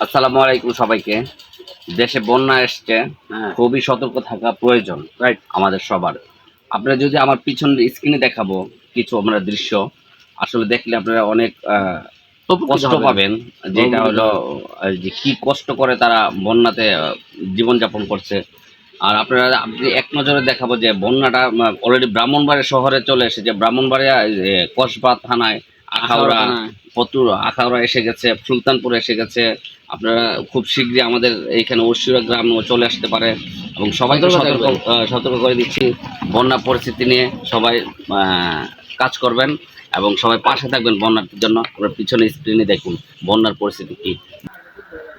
আসসালামু আলাইকুম সবাইকে। দেশে বন্যা এসছে হ্যাঁ। খুবই সতর্ক থাকা প্রয়োজন রাইট আমাদের সবার। আপনারা যদি আমার পিছন স্ক্রিনে দেখাবো কিছু আমরা দৃশ্য আসলে দেখলে আপনারা অনেক কষ্ট পাবেন যেটা হলো যে কি কষ্ট করে তারা বন্যাতে জীবনযাপন করছে। আর আপনারা আপনি এক নজরে দেখাবো যে বন্যাটা অলরেডি ব্রাহ্মণবাড়িয়া শহরে চলে এসেছে। ব্রাহ্মণবাড়িয়া কসবা থানায় আখাউড়া প্রচুর আখাউড়া এসে গেছে সুলতানপুর এসে গেছে। আপনারা খুব শীঘ্রই আমাদের এইখানে ঐশ্বরা গ্রাম চলে আসতে পারে এবং সবাইকে সতর্ক সতর্ক করে দিচ্ছি। বন্যা পরিস্থিতি নিয়ে সবাই আহ, কাজ করবেন এবং সবাই পাশে থাকবেন বন্যার জন্য। আপনার পিছনে স্ক্রিনে দেখুন বন্যার পরিস্থিতি কি।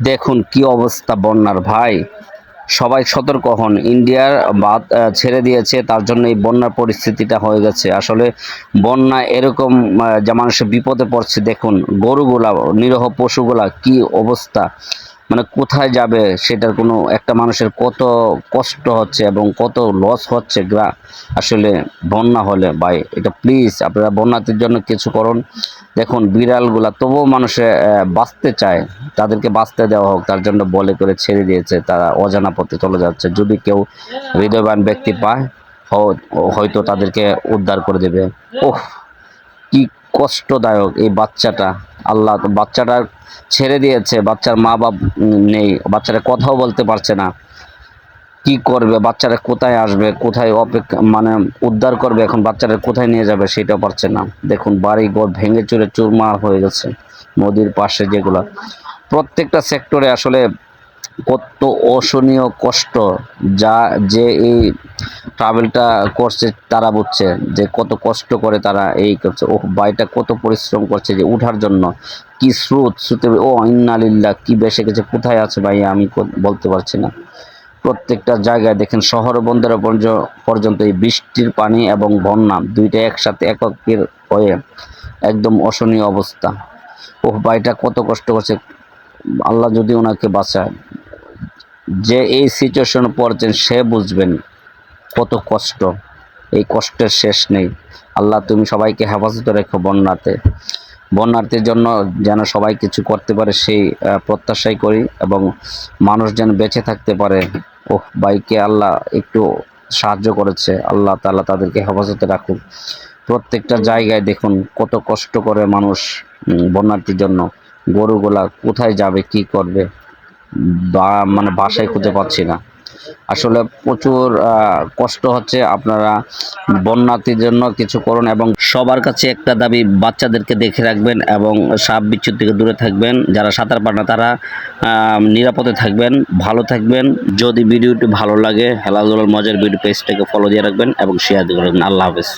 দেখুন কি অবস্থা বন্যার ভাই। সবাই সতর্ক হন। ইন্ডিয়ার বাদ ছেড়ে দিয়েছে, তার জন্য এই বন্যার পরিস্থিতিটা হয়ে গেছে। আসলে বন্যা এরকম যে মানুষের বিপদে পড়ছে, দেখুন, গরুগুলা, নিরহ পশুগুলা কি অবস্থা। মানে কোথায় যাবে, সেটার কোনো একটা মানুষের কত কষ্ট হচ্ছে এবং কত লস হচ্ছে গ্রা আসলে বন্যা হলে। ভাই, এটা প্লিজ আপনারা বন্যাতের জন্য কিছু করুন। দেখুন, বিড়ালগুলা তবুও মানুষে বাঁচতে চায়। তাদেরকে বাঁচতে দেওয়া হোক, তার জন্য বলে করে ছেড়ে দিয়েছে, তারা অজানা পথে চলে যাচ্ছে। যদি কেউ হৃদয়বান ব্যক্তি পায়, হয়তো তাদেরকে উদ্ধার করে দেবে। ওহ, কি কষ্টদায়ক এই বাচ্চাটা। আল্লাহ বাচ্চাটা ছেড়ে দিয়েছে, বাচ্চার মা বাপ নেই, বাচ্চারা কথাও বলতে পারছে না। কি করবে, বাচ্চারা কোথায় আসবে, কোথায় অপেক্ষা মানে উদ্ধার করবে, এখন বাচ্চারা কোথায় নিয়ে যাবে সেটা পারছে না। দেখুন বাড়ি ঘর ভেঙে চুরে চুরমার হয়ে গেছে, নদীর পাশে যেগুলো। প্রত্যেকটা সেক্টরে আসলে কত অসহনীয় কষ্ট যা যে এই ট্রাভেলটা করছে তারা বুঝছে যে কত কষ্ট করে তারা এই করছে। ও বাইটা কত পরিশ্রম করছে যে উঠার জন্য। কি স্রোত, স্রোতে ও ইন্নালিল্লাহ কি বেসে গেছে, কোথায় আছে ভাই, আমি বলতে পারছি না। প্রত্যেকটা জায়গায় দেখেন শহর বন্দরে পর্য- পর্যন্ত এই বৃষ্টির পানি এবং বন্যা দুইটা একসাথে এককের হয়ে একদম অসহনীয় অবস্থা। ও ভাইটা কত কষ্ট করছে। আল্লাহ যদি ওনাকে বাঁচায়। যে এই সিচুয়েশন পড়ছেন, সে বুঝবেন কত কষ্ট। এই কষ্টের শেষ নেই। আল্লাহ, তুমি সবাইকে হেফাজতে রেখো বন্যাতে। বন্যার্থীর জন্য যেন সবাই কিছু করতে পারে, সেই প্রত্যাশাই করি এবং মানুষ যেন বেঁচে থাকতে পারে। ও বাইকে আল্লাহ একটু সাহায্য করেছে। আল্লাহ তাআলা তাদেরকে হেফাজতে রাখুন প্রত্যেকটা জায়গায় দেখুন কত কষ্ট করে মানুষ বন্যার্থীর জন্য গরুগুলা কোথায় যাবে, কি করবে। মানে বাসায় খুঁজে পাচ্ছি না। আসলে প্রচুর কষ্ট হচ্ছে আপনারা বন্যাতির জন্য কিছু করুন এবং সবার কাছে একটা দাবি, বাচ্চাদেরকে দেখে রাখবেন এবং সাপ বিচ্ছুর থেকে দূরে থাকবেন। যারা সাঁতার পারে না, তারা নিরাপদে থাকবেন, ভালো থাকবেন। যদি ভিডিওটি ভালো লাগে হেলাদুলার মজার ভিডিও পেজটাকে ফলো দিয়ে রাখবেন এবং শেয়ার দিয়ে রাখবেন। আল্লাহ হাফেজ।